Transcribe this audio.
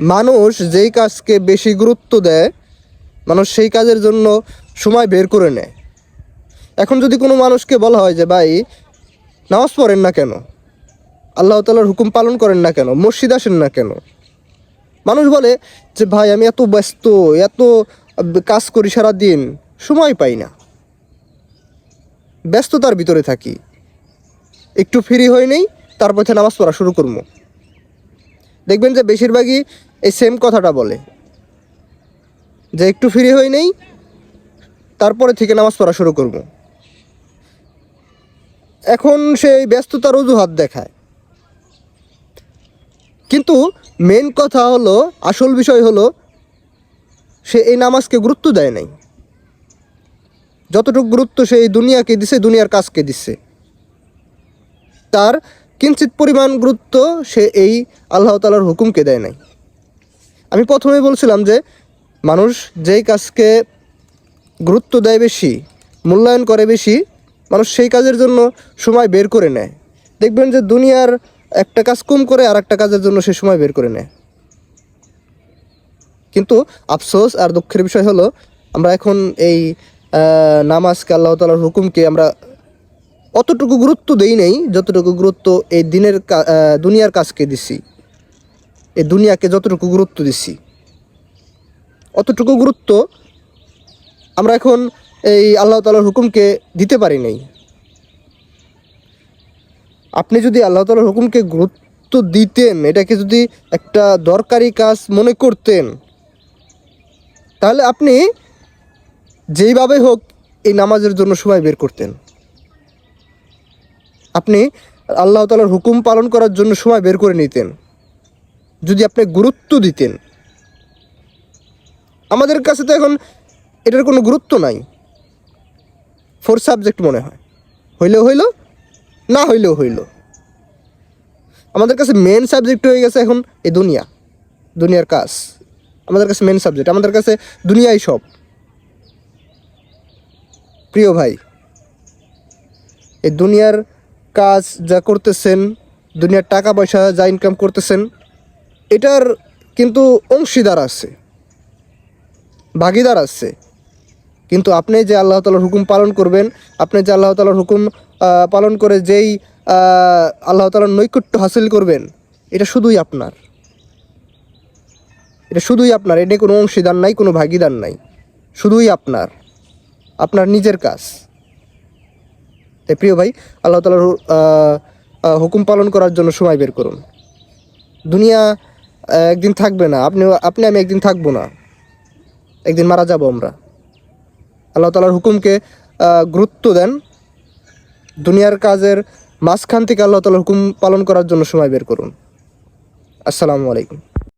মানুষ যেই কাজকে বেশি গুরুত্ব দেয়, মানুষ সেই কাজের জন্য সময় বের করে নেয়। এখন যদি কোনো মানুষকে বলা হয় যে, ভাই, নামাজ পড়েন না কেন? আল্লাহ তালার হুকুম পালন করেন না কেন? মসজিদ আসেন না কেন? মানুষ বলে যে, ভাই, আমি এত ব্যস্ত, এত কাজ করি সারা দিন সময় পাই না। ব্যস্ততার ভিতরে থাকি। একটু ফ্রি হয়ে নেই, তারপর নামাজ পড়া শুরু করব। দেখবেন যে, বেশিরভাগই এই সেম কথাটা বলে। যে একটু ফ্রি হয়ে নেই, তারপরে থেকে নামাজ পড়া শুরু করব। এখন সেই ব্যস্ততার অজুহাত দেখায়। কিন্তু মেন কথা হলো, আসল বিষয় হলো, সে এই নামাজকে গুরুত্ব দেয় নাই। যতটুকু গুরুত্ব সে এই দুনিয়াকে দিছে, দুনিয়ার কাজকে দিচ্ছে তার কিঞ্চিত পরিমাণ গুরুত্ব সে এই আল্লাহ তালার হুকুমকে দেয় নাই। আমি প্রথমেই বলছিলাম যে মানুষ যেই কাজকে গুরুত্ব দেয় বেশি, মূল্যায়ন করে বেশি, মানুষ সেই কাজের জন্য সময় বের করে নেয়। দেখবেন যে দুনিয়ার একটা কাজ কম করে আর একটা কাজের জন্য সে সময় বের করে নেয়। কিন্তু আফসোস আর দুঃখের বিষয় হলো, আমরা এখন এই নামাজকে আল্লাহ তালার হুকুমকে আমরা অতটুকু গুরুত্ব দেই নেই, যতটুকু গুরুত্ব এই দিনের দুনিয়ার কাজকে দিছি। এই দুনিয়াকে যতটুকু গুরুত্ব দিচ্ছি অতটুকু গুরুত্ব আমরা এখন এই আল্লাহ তালার হুকুমকে দিতে পারি নাই। আপনি যদি আল্লাহ তালার হুকুমকে গুরুত্ব দিতেন, এটাকে যদি একটা দরকারি কাজ মনে করতেন, তাহলে আপনি যেইভাবে হোক এই নামাজের জন্য সময় বের করতেন। আপনি আল্লাহ তালার হুকুম পালন করার জন্য সময় বের করে নিতেন। যদি আপনি গুরুত্ব দিতেন। আমাদের কাছে তো এখন এটার কোনো গুরুত্ব নাই। ফোর সাবজেক্ট মনে হয়। হইলেও হইল, না হইলেও হইল। আমাদের কাছে মেন সাবজেক্ট হয়ে গেছে এখন এই দুনিয়া। দুনিয়ার কাজ। আমাদের কাছে মেন সাবজেক্ট আমাদের কাছে দুনিয়াই সব। প্রিয় ভাই, এই দুনিয়ার কাজ যা করতেছেন, দুনিয়ার টাকা পয়সা যা ইনকাম করতেছেন এটার কিন্তু অংশীদার আছে, ভাগিদার আছে। কিন্তু আপনি যে আল্লাহ তালার হুকুম পালন করবেন, আপনি যে আল্লাহ তালার হুকুম পালন করে যেই আল্লাহ তালার নৈকট্য হাসিল করবেন, এটা শুধুই আপনার। এটা শুধুই আপনার, এটা কোনো অংশীদার নাই, কোনো ভাগিদার নাই। শুধুই আপনার আপনার নিজের কাজ। তাই প্রিয় ভাই, আল্লাহ তালার হুকুম পালন করার জন্য সময় বের করুন। দুনিয়া একদিন থাকবে না। আপনি আপনি, আমি একদিন থাকব না। একদিন মারা যাব আমরা। আল্লাহ তালার হুকুমকে গুরুত্ব দেন। দুনিয়ার কাজের মাঝখান থেকে আল্লাহ তালার হুকুম পালন করার জন্য সময় বের করুন। আসসালামু আলাইকুম।